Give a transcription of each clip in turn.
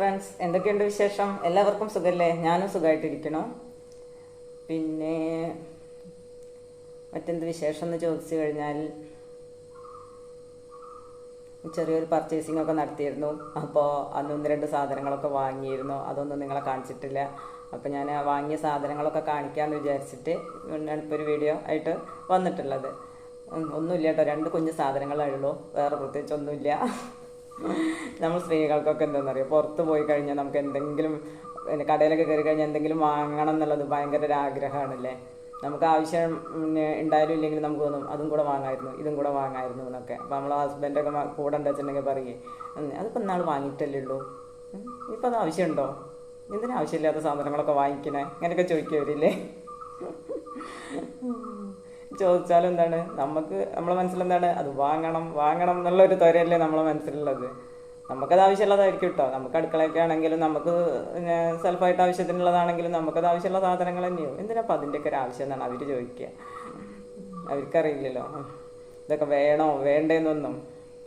Friends എന്തൊക്കെയുണ്ട് വിശേഷം? എല്ലാവർക്കും സുഖല്ലേ? ഞാനും സുഖമായിട്ടിരിക്കണം പിന്നെ മറ്റെന്ത് വിശേഷം എന്ന് ചോദിച്ചു കഴിഞ്ഞാൽ ചെറിയൊരു പർച്ചേസിംഗ് ഒക്കെ നടത്തിയിരുന്നു. അപ്പോൾ അന്ന് ഒന്ന് രണ്ട് സാധനങ്ങളൊക്കെ വാങ്ങിയിരുന്നു. അതൊന്നും നിങ്ങളെ കാണിച്ചിട്ടില്ല. അപ്പോൾ ഞാൻ വാങ്ങിയ സാധനങ്ങളൊക്കെ കാണിക്കാമെന്ന് വിചാരിച്ചിട്ട് ഇപ്പോൾ ഒരു വീഡിയോ ആയിട്ട് വന്നിട്ടുള്ളത്. ഒന്നുമില്ല കേട്ടോ. രണ്ട് കുഞ്ഞു സാധനങ്ങളേ ഉള്ളൂ. വേറെ പ്രത്യേകിച്ച് ഒന്നുമില്ല. നമ്മൾ സ്ത്രീകൾക്കൊക്കെ എന്താണെന്നറിയോ പുറത്ത് പോയി കഴിഞ്ഞാൽ നമുക്ക് എന്തെങ്കിലും പിന്നെ കടയിലൊക്കെ കയറി കഴിഞ്ഞാൽ എന്തെങ്കിലും വാങ്ങണം എന്നുള്ളത് ഭയങ്കര ഒരു ആഗ്രഹമാണല്ലേ? നമുക്ക് ആവശ്യം ഉണ്ടായാലും ഇല്ലെങ്കിലും നമുക്ക് തോന്നും അതും കൂടെ വാങ്ങായിരുന്നു ഇതും കൂടെ വാങ്ങായിരുന്നു എന്നൊക്കെ. അപ്പോൾ നമ്മളെ ഹസ്ബൻഡൊക്കെ കൂടെ ഉണ്ട് വെച്ചിട്ടുണ്ടെങ്കിൽ പറയേ അതിപ്പോൾ ഇന്നാൾ വാങ്ങിയിട്ടല്ലേ ഉള്ളൂ? ഇപ്പം അത് ആവശ്യമുണ്ടോ? എന്തിനാ ആവശ്യമില്ലാത്ത സാധനങ്ങളൊക്കെ വാങ്ങിക്കണേ? അങ്ങനെയൊക്കെ ചോദിക്കുവരില്ലേ ചോദിച്ചാലും എന്താണ് നമുക്ക് നമ്മളെ മനസ്സിലെന്താണ്? അത് വാങ്ങണം വാങ്ങണം എന്നുള്ള ഒരു ത്വരയല്ലേ നമ്മളെ മനസ്സിലുള്ളത്. നമുക്കത് ആവശ്യമുള്ളതായിരിക്കും കേട്ടോ നമുക്ക് അടുക്കളയൊക്കെ ആണെങ്കിലും നമുക്ക് സെൽഫായിട്ട് ആവശ്യത്തിനുള്ളതാണെങ്കിലും നമുക്കത് ആവശ്യമുള്ള സാധനങ്ങൾ തന്നെയോ എന്തിനാ അപ്പം അതിന്റെയൊക്കെ ഒരു ആവശ്യം എന്നാണ് അവർ ചോദിക്കുക. അവർക്കറിയില്ലല്ലോ. ഇതൊക്കെ വേണോ? വേണ്ടേന്നൊന്നും.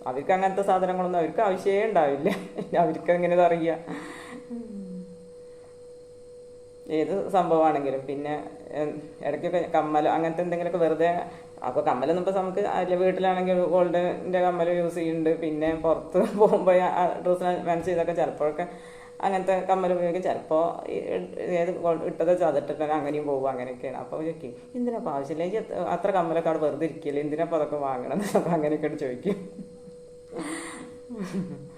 അവർക്ക് അങ്ങനത്തെ സാധനങ്ങളൊന്നും അവർക്ക് ആവശ്യമേ ഉണ്ടാവില്ല. അവർക്ക് എങ്ങനെ അറിയുക ഏത് സംഭവമാണെങ്കിലും. പിന്നെ ഇടയ്ക്കൊക്കെ കമ്മൽ അങ്ങനത്തെ എന്തെങ്കിലുമൊക്കെ വെറുതെ അപ്പോൾ കമ്മലൊന്നും ഇപ്പോൾ നമുക്ക് അതിലെ വീട്ടിലാണെങ്കിൽ ഗോൾഡിന്റെ കമ്മൽ യൂസ് ചെയ്യുന്നുണ്ട്. പിന്നെ പുറത്ത് പോകുമ്പോൾ ഡ്രസ്സിന് മാനേജ് ചെയ്തൊക്കെ ചിലപ്പോഴൊക്കെ അങ്ങനത്തെ കമ്മൽ ഉപയോഗിക്കും. ചിലപ്പോൾ ഏത് ഇട്ടത് ചതിട്ടിട്ട് അങ്ങനെയും പോകും. അങ്ങനെയൊക്കെയാണ്. അപ്പോൾ ചോദിക്കും എന്തിനാ ആവശ്യമില്ല? എനിക്ക് അത്ര കമ്മലൊക്കെ അവിടെ വെറുതെ ഇരിക്കില്ല? എന്തിനാ അപ്പോൾ അതൊക്കെ വാങ്ങണം അപ്പോൾ അങ്ങനെയൊക്കെയാണ് ചോദിക്കും.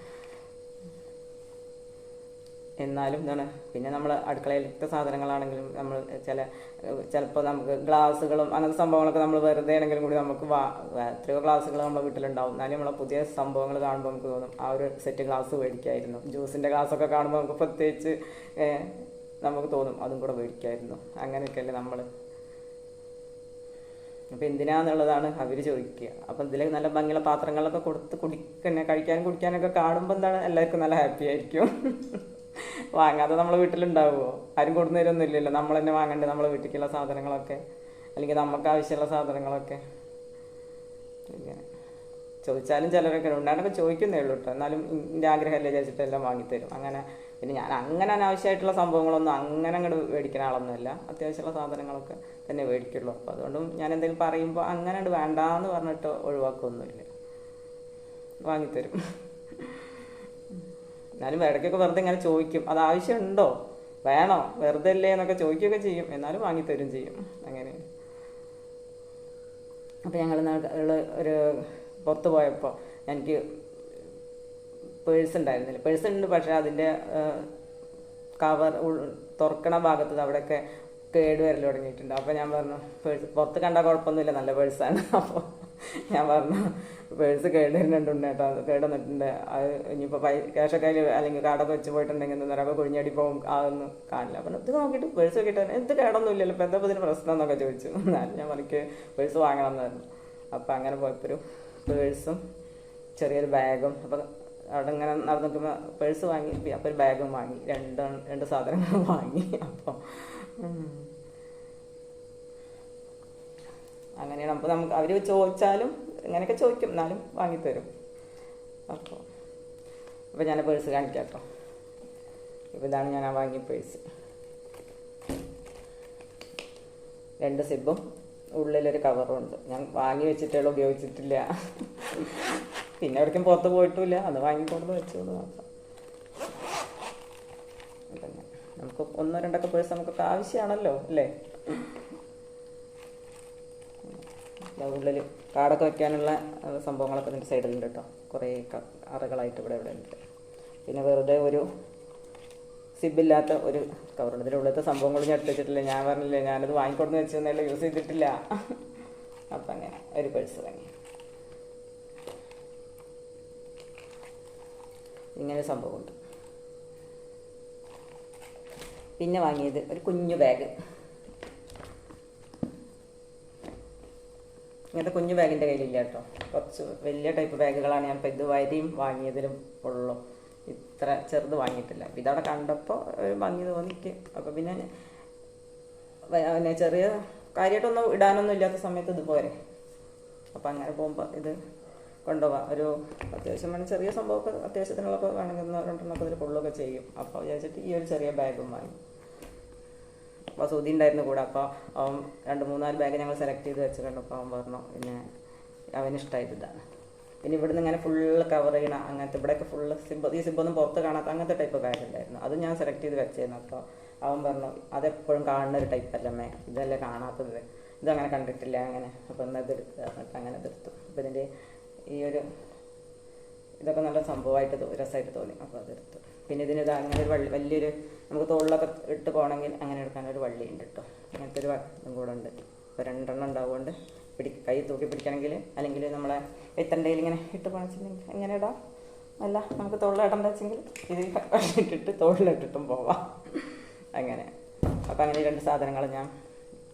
എന്നാലും എന്താണ് പിന്നെ നമ്മൾ അടുക്കളയിലത്തെ സാധനങ്ങളാണെങ്കിലും നമ്മൾ ചില ചിലപ്പോൾ നമുക്ക് ഗ്ലാസ്സുകളും അങ്ങനത്തെ സംഭവങ്ങളൊക്കെ നമ്മൾ വെറുതെ ആണെങ്കിലും കൂടി നമുക്ക് വാ എത്രയോ ഗ്ലാസ്സുകൾ നമ്മുടെ വീട്ടിലുണ്ടാവും. എന്നാലും നമ്മളെ പുതിയ സംഭവങ്ങൾ കാണുമ്പോൾ നമുക്ക് തോന്നും ആ ഒരു സെറ്റ് ഗ്ലാസ് മേടിക്കായിരുന്നു. ജ്യൂസിന്റെ ഗ്ലാസ്സൊക്കെ കാണുമ്പോൾ നമുക്ക് പ്രത്യേകിച്ച് നമുക്ക് തോന്നും അതും കൂടെ മേടിക്കായിരുന്നു. അങ്ങനെയൊക്കെയല്ലേ നമ്മൾ അപ്പം എന്തിനാന്നുള്ളതാണ് അവർ ചോദിക്കുക. അപ്പം ഇതിൽ നല്ല ഭംഗിയുള്ള പാത്രങ്ങളൊക്കെ കൊടുത്ത് കുടിക്കുന്ന കഴിക്കാനും കുടിക്കാനൊക്കെ കാണുമ്പോൾ എന്താണ് എല്ലാവർക്കും നല്ല ഹാപ്പി ആയിരിക്കും. വാങ്ങാതെ നമ്മളെ വീട്ടിലുണ്ടാവുമോ ആരും കൊടുന്നു തരുമൊന്നുമില്ലല്ലോ നമ്മൾ തന്നെ വാങ്ങണ്ടേ നമ്മളെ വീട്ടിലേക്കുള്ള സാധനങ്ങളൊക്കെ? അല്ലെങ്കിൽ നമുക്ക് ആവശ്യമുള്ള സാധനങ്ങളൊക്കെ? ഇങ്ങനെ. ചോദിച്ചാലും ചിലരൊക്കെ ഉണ്ടാകുമ്പോൾ ചോദിക്കുന്നേ ഉള്ളൂ കേട്ടോ എന്നാലും എന്റെ ആഗ്രഹമല്ലേ വിചാരിച്ചിട്ട് എല്ലാം വാങ്ങിത്തരും. അങ്ങനെ പിന്നെ ഞാൻ അങ്ങനെ അനാവശ്യമായിട്ടുള്ള സംഭവങ്ങളൊന്നും അങ്ങനെ അങ്ങോട്ട് മേടിക്കുന്ന ആളൊന്നുമല്ല. അത്യാവശ്യമുള്ള സാധനങ്ങളൊക്കെ തന്നെ മേടിക്കുള്ളൂ. അപ്പോൾ അതുകൊണ്ടും ഞാൻ എന്തെങ്കിലും പറയുമ്പോൾ അങ്ങനെ വേണ്ട വേണ്ടാന്ന് പറഞ്ഞിട്ട് ഒഴിവാക്കൊന്നുമില്ല. വാങ്ങിത്തരും. എന്നാലും ഇടയ്ക്കൊക്കെ വെറുതെ ഇങ്ങനെ ചോദിക്കും. അത് ആവശ്യമുണ്ടോ? വേണോ? വെറുതെ അല്ലേ? എന്നൊക്കെ ചോദിക്കുകയൊക്കെ ചെയ്യും. എന്നാലും വാങ്ങിത്തരും ചെയ്യും. അങ്ങനെ. അപ്പോൾ ഞങ്ങൾ ഒരു പുറത്ത് പോയപ്പോൾ എനിക്ക് പേഴ്സ് ഉണ്ടായിരുന്നില്ല. പേഴ്സ് ഉണ്ട് പക്ഷേ അതിന്റെ കവർ തുറക്കണ ഭാഗത്ത് അവിടെയൊക്കെ കേടുവരൽ തുടങ്ങിയിട്ടുണ്ട്. അപ്പോൾ ഞാൻ പറഞ്ഞു പേഴ്സ് പുറത്ത് കണ്ടാൽ കുഴപ്പമൊന്നുമില്ല. നല്ല പേഴ്സാണ്. അപ്പോൾ ഞാൻ പറഞ്ഞു പേഴ്സ് കേട് വരുന്നുണ്ട് കേട്ടോ അത് കേട് വന്നിട്ടുണ്ട് അത് ഇനിയിപ്പോൾ പൈ ക്യാഷൊക്കെ അതിൽ അല്ലെങ്കിൽ കാർഡൊക്കെ വെച്ച് പോയിട്ടുണ്ടെങ്കിൽ എന്താ പറയുക കുഴിഞ്ഞടി പോകും. അതൊന്നും കാണില്ല. അപ്പം ഇത് നോക്കിയിട്ട് പേഴ്സ് നോക്കിയിട്ട് എന്ത് കേടൊന്നും ഇല്ലല്ലോ ഇപ്പം എന്താ ഇതിന് പ്രശ്നം എന്നൊക്കെ ചോദിച്ചു. എന്നാലും ഞാൻ എനിക്ക് പേഴ്സ് വാങ്ങണം എന്നായിരുന്നു അപ്പം അങ്ങനെ പോയപ്പോഴും പേഴ്സും ചെറിയൊരു ബാഗും അപ്പം അവിടെ ഇങ്ങനെ നടന്നു നിൽക്കുമ്പോൾ പേഴ്സ് വാങ്ങി അപ്പോൾ ഒരു ബാഗും വാങ്ങി. രണ്ട് രണ്ട് സാധനങ്ങളും വാങ്ങി. അപ്പോൾ അങ്ങനെയാണ്. അപ്പോൾ നമുക്ക് അവർ ചോദിച്ചാലും ഇങ്ങനെയൊക്കെ ചോദിക്കും. എന്നാലും വാങ്ങിത്തരും. അപ്പോൾ അപ്പോൾ ഞാൻ പേഴ്സ് കാണിക്കാം കേട്ടോ ഇപ്പോൾ ഇതാണ് ഞാൻ ആ വാങ്ങിയ പേഴ്സ് രണ്ട് സിബും ഉള്ളിലൊരു കവറും ഉണ്ട്. ഞാൻ വാങ്ങി വെച്ചിട്ടുള്ള ഉപയോഗിച്ചിട്ടില്ല. പിന്നെ എവിടേക്കും പുറത്ത് പോയിട്ടില്ല അത് വാങ്ങിക്കൊണ്ട് വെച്ചു എന്ന് മാത്രം. നമുക്ക് ഒന്നോ രണ്ടൊക്കെ പേഴ്സ് നമുക്കൊക്കെ ആവശ്യമാണല്ലോ അല്ലേ? ഉള്ളിൽ കാടൊക്കെ വെക്കാനുള്ള അഹ് സംഭവങ്ങളൊക്കെ ഇതിന്റെ സൈഡിലുണ്ട് കേട്ടോ കുറേ അറകളായിട്ട് ഇവിടെ ഇവിടെ ഉണ്ട്. പിന്നെ വെറുതെ ഒരു സിബില്ലാത്ത ഒരു കവറുണ്ട്. ഇതിന്റെ ഉള്ളിലത്തെ സംഭവങ്ങൾ ഞാൻ എടുത്ത് വെച്ചിട്ടില്ല. ഞാൻ പറഞ്ഞില്ലേ ഞാനത് വാങ്ങിക്കൊടുന്ന് വെച്ചെന്നല്ല യൂസ് ചെയ്തിട്ടില്ല. അപ്പം അങ്ങനെ ഒരു പേഴ്സ് വാങ്ങി. ഇങ്ങനെ സംഭവമുണ്ട്. പിന്നെ വാങ്ങിയത് ഒരു കുഞ്ഞു ബാഗ്. ഇങ്ങനത്തെ കുഞ്ഞു ബാഗിന്റെ കയ്യിലില്ല കേട്ടോ. കുറച്ച് വലിയ ടൈപ്പ് ബാഗുകളാണ് ഞാൻ ഇപ്പോൾ ഇത് വരിയും വാങ്ങിയതിലും ഉള്ളൂ. ഇത്ര ചെറുത് വാങ്ങിയിട്ടില്ല. അപ്പം ഇതവിടെ കണ്ടപ്പോൾ ഒരു ഭംഗി തോന്നിക്ക്. അപ്പോൾ പിന്നെ പിന്നെ ചെറിയ കാര്യമായിട്ടൊന്നും ഇടാനൊന്നും ഇല്ലാത്ത സമയത്ത് ഇതുപോലെ അപ്പം അങ്ങനെ പോകുമ്പോൾ ഇത് കൊണ്ടുപോകാം ഒരു അത്യാവശ്യം വേണം ചെറിയ സംഭവമൊക്കെ അത്യാവശ്യത്തിനുള്ളപ്പോൾ വേണമെങ്കിൽ ഒന്ന് രണ്ടെണ്ണമൊക്കെ ഇതിൽ കൊള്ളുകയൊക്കെ ചെയ്യും. അപ്പോൾ വിചാരിച്ചിട്ട് ഈ ഒരു ചെറിയ ബാഗും വാങ്ങി. സുധി ഉണ്ടായിരുന്നു കൂടെ. അപ്പോൾ അവൻ രണ്ട് മൂന്നാൽ ബാഗ് ഞങ്ങൾ സെലക്ട് ചെയ്ത് വെച്ചിട്ടുണ്ട്. അപ്പോൾ അവൻ പറഞ്ഞു പിന്നെ അവന് ഇഷ്ടമായത് ഇതാണ്. പിന്നെ ഇവിടുന്ന് ഇങ്ങനെ ഫുള്ള് കവർ ചെയ്യണം അങ്ങനത്തെ ഇവിടെയൊക്കെ ഫുള്ള് സിബ് ഈ സിബൊന്നും പുറത്ത് കാണാത്ത അങ്ങനത്തെ ടൈപ്പ് ബാഗ് ഉണ്ടായിരുന്നു. അത് ഞാൻ സെലക്ട് ചെയ്ത് വെച്ചിരുന്നു അപ്പോൾ അവൻ പറഞ്ഞു അതെപ്പോഴും കാണുന്ന ഒരു ടൈപ്പ് അല്ലമ്മേ ഇതല്ലേ കാണാത്തത്. ഇതങ്ങനെ കണ്ടിട്ടില്ല അങ്ങനെ. അപ്പോൾ ഇത് എടുക്കുക എന്നിട്ട് അങ്ങനെ ഇതെടുത്തു അപ്പോൾ ഇതിന്റെ ഈ ഒരു ഇതൊക്കെ നല്ല സംഭവമായിട്ട് രസമായിട്ട് തോന്നി. അപ്പോൾ അതെടുത്തു പിന്നെ ഇതിന് ഇത് അങ്ങനെ ഒരു വള്ളി വലിയൊരു നമുക്ക് തോളിലൊക്കെ ഇട്ട് പോകണമെങ്കിൽ അങ്ങനെ എടുക്കാൻ ഒരു വള്ളി ഉണ്ട് കേട്ടോ. അങ്ങനത്തെ ഒരു ഇതും കൂടെ ഉണ്ട്. ഇപ്പോൾ രണ്ടെണ്ണം ഉണ്ടാവുകൊണ്ട് പിടി കൈ തൂക്കി പിടിക്കണമെങ്കിൽ അല്ലെങ്കിൽ നമ്മളെ എത്തണ്ടയിൽ ഇങ്ങനെ ഇട്ട് പോകണമെന്നുണ്ടെങ്കിൽ എങ്ങനെ ഇടാം. അല്ല നമുക്ക് തോളിലിടേണ്ട വെച്ചെങ്കിൽ ഇത് ഇട്ടിട്ട് തോളിലിട്ടിട്ടും പോവാം. അങ്ങനെ. അപ്പം അങ്ങനെ രണ്ട് സാധനങ്ങൾ ഞാൻ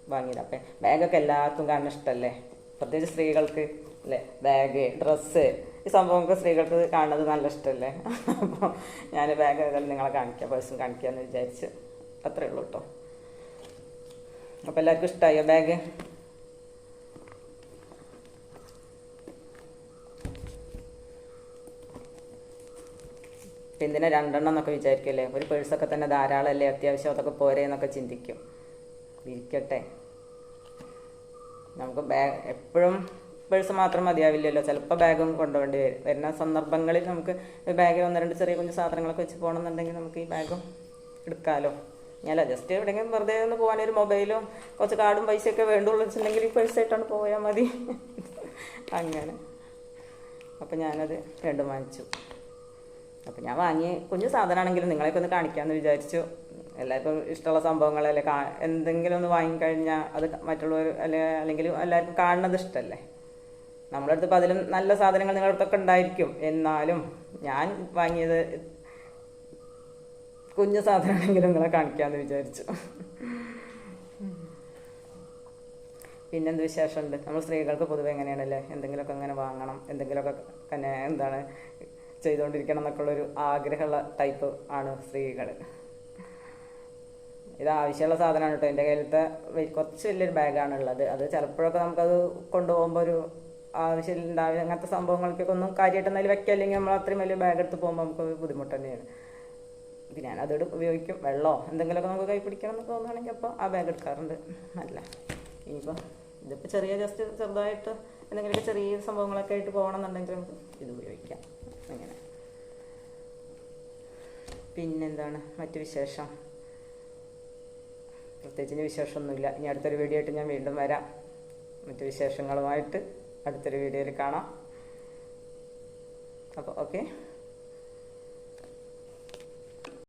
വാങ്ങിയത്. അപ്പം ബാഗൊക്കെ എല്ലാവർക്കും കാണാൻ ഇഷ്ടമല്ലേ? പ്രത്യേകിച്ച് സ്ത്രീകൾക്ക് അല്ലേ ബാഗ് ഡ്രസ്സ് ഈ സംഭവമൊക്കെ സ്ത്രീകൾക്ക് കാണുന്നത് നല്ല ഇഷ്ടമല്ലേ അപ്പോൾ ഞാൻ ബാഗ് ഏതായാലും നിങ്ങളെ കാണിക്കാം പേഴ്സും കാണിക്കാമെന്ന് വിചാരിച്ച്. അത്രേ ഉള്ളൂ കേട്ടോ അപ്പോൾ എല്ലാവർക്കും ഇഷ്ടമായോ ബാഗ് എന്തിനാ രണ്ടെണ്ണം എന്നൊക്കെ വിചാരിക്കുമല്ലേ ഒരു പേഴ്സൊക്കെ തന്നെ ധാരാളമല്ലേ അത്യാവശ്യം അതൊക്കെ പോരെ എന്നൊക്കെ ചിന്തിക്കും. ഇരിക്കട്ടെ. നമുക്ക് ബാഗ് എപ്പോഴും പേഴ്സ് മാത്രം മതിയാവില്ലല്ലോ. ചിലപ്പോൾ ബാഗും കൊണ്ടുപോകേണ്ടി വരും. വരുന്ന സന്ദർഭങ്ങളിൽ നമുക്ക് ബാഗിൽ ഒന്ന് രണ്ട് ചെറിയ കുഞ്ഞു സാധനങ്ങളൊക്കെ വെച്ച് പോകണമെന്നുണ്ടെങ്കിൽ നമുക്ക് ഈ ബാഗും എടുക്കാമല്ലോ ഞാനല്ല ജസ്റ്റ് എവിടെയെങ്കിലും വെറുതെ ഒന്ന് പോകാൻ ഒരു മൊബൈലും കുറച്ച് കാർഡും പൈസയൊക്കെ വേണ്ടുള്ളൂ വെച്ചിട്ടുണ്ടെങ്കിൽ ഈ പേഴ്സായിട്ടാണ് പോയാൽ മതി. അങ്ങനെ. അപ്പം ഞാനത് രണ്ടും വാങ്ങിച്ചു. അപ്പം ഞാൻ വാങ്ങി കുഞ്ഞു സാധനമാണെങ്കിലും നിങ്ങളെയൊക്കെ ഒന്ന് കാണിക്കാമെന്ന് വിചാരിച്ചു. എല്ലാവർക്കും ഇഷ്ടമുള്ള സംഭവങ്ങളല്ലേ കാ എന്തെങ്കിലും ഒന്ന് വാങ്ങിക്കഴിഞ്ഞാൽ അത് മറ്റുള്ളവർ അല്ലെ അല്ലെങ്കിൽ എല്ലാവർക്കും കാണുന്നത് ഇഷ്ടമല്ലേ നമ്മുടെ അടുത്ത് അതിലും നല്ല സാധനങ്ങൾ നിങ്ങളുടെ അടുത്തൊക്കെ ഉണ്ടായിരിക്കും. എന്നാലും ഞാൻ വാങ്ങിയത് കുഞ്ഞു സാധനമാണെങ്കിലും നിങ്ങളെ കാണിക്കാമെന്ന് വിചാരിച്ചു. പിന്നെന്ത് വിശേഷമുണ്ട്? നമ്മൾ സ്ത്രീകൾക്ക് പൊതുവെ എങ്ങനെയാണല്ലേ? എന്തെങ്കിലുമൊക്കെ അങ്ങനെ വാങ്ങണം എന്തെങ്കിലുമൊക്കെ തന്നെ എന്താണ് ചെയ്തുകൊണ്ടിരിക്കണം എന്നൊക്കെ ഉള്ളൊരു ആഗ്രഹമുള്ള ടൈപ്പ് ആണ് സ്ത്രീകൾ. ഇത് ആവശ്യമുള്ള സാധനമാണ് കേട്ടോ. എന്റെ കയ്യിലത്തെ കുറച്ച് വലിയൊരു ബാഗാണ് ഉള്ളത്. അത് ചിലപ്പോഴൊക്കെ നമുക്കത് കൊണ്ടുപോകുമ്പോൾ ഒരു ആവശ്യമില്ലാതെ അങ്ങനത്തെ സംഭവങ്ങൾക്കൊക്കെ ഒന്നും കാര്യമായിട്ട് എന്തായാലും വെക്കുക അല്ലെങ്കിൽ നമ്മൾ അത്രയും വലിയ ബാഗ് എടുത്ത് പോകുമ്പോൾ നമുക്ക് ബുദ്ധിമുട്ട് തന്നെയാണ്. പിന്നെ ഞാൻ അതോട് ഉപയോഗിക്കും. വെള്ളമോ എന്തെങ്കിലുമൊക്കെ നമുക്ക് കൈ പിടിക്കണം എന്നൊക്കെ തോന്നുകയാണെങ്കിൽ അപ്പോൾ ആ ബാഗ് എടുക്കാറുണ്ട്. നല്ല. ഇനിയിപ്പോൾ ഇതിപ്പോൾ ചെറിയ ജസ്റ്റ് ചെറുതായിട്ട് എന്തെങ്കിലുമൊക്കെ ചെറിയ സംഭവങ്ങളൊക്കെ ആയിട്ട് പോകണമെന്നുണ്ടെങ്കിൽ നമുക്ക് ഇത് ഉപയോഗിക്കാം. അങ്ങനെ. പിന്നെന്താണ് മറ്റു വിശേഷം? പ്രത്യേകിച്ച് വിശേഷമൊന്നുമില്ല. ഇനി അടുത്തൊരു വീഡിയോ ആയിട്ട് ഞാൻ വീണ്ടും വരാം. മറ്റു വിശേഷങ്ങളുമായിട്ട് അടുത്തൊരു വീഡിയോയിൽ കാണാം. അപ്പോൾ ഓക്കെ.